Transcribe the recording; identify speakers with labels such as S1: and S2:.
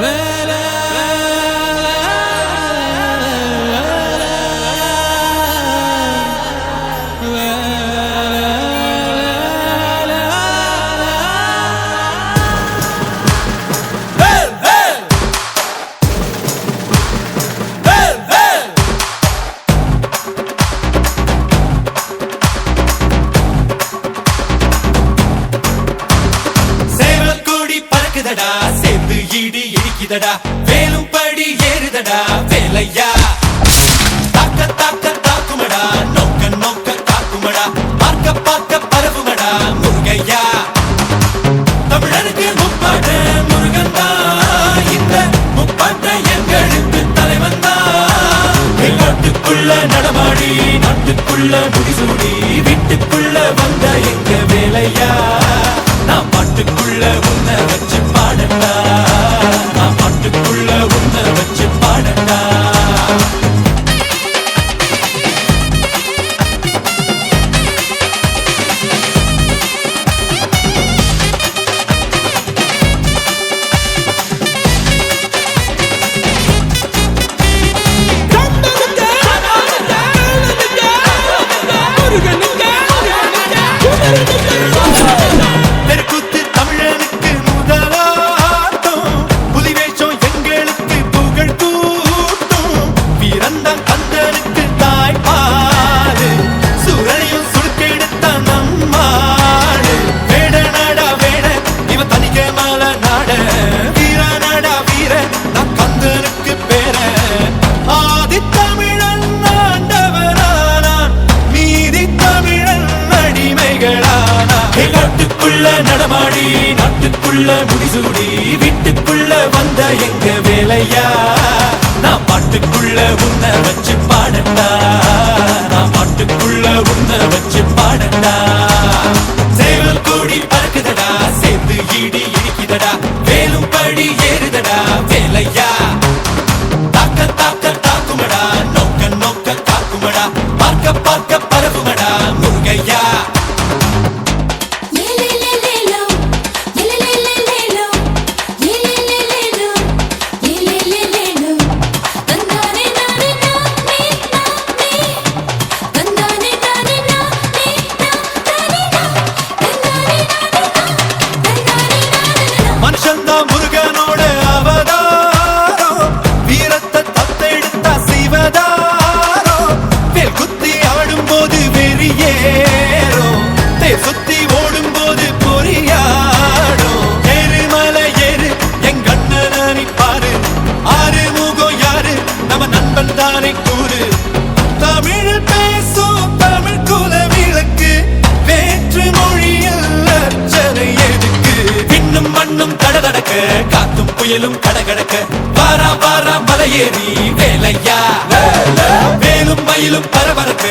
S1: Let ஏறுதடா. வேலும் படி ஏறுதடா. வேலையா? தாக்க தாக்க தாக்குமடா. நோ வீட்டுக்குள்ள நடமாடி நாட்டுக்குள்ள முடிசூடி வீட்டுக்குள்ள வந்த எங்க வேலையா? நான் பாட்டுக்குள்ள உன்னை வச்சு பாடண்டா கடக்க. காத்தும் புயலும் கடகடக்க. வாரா வாரா மலையேறி வேலையா? வேலும் மயிலும் பரபரக்க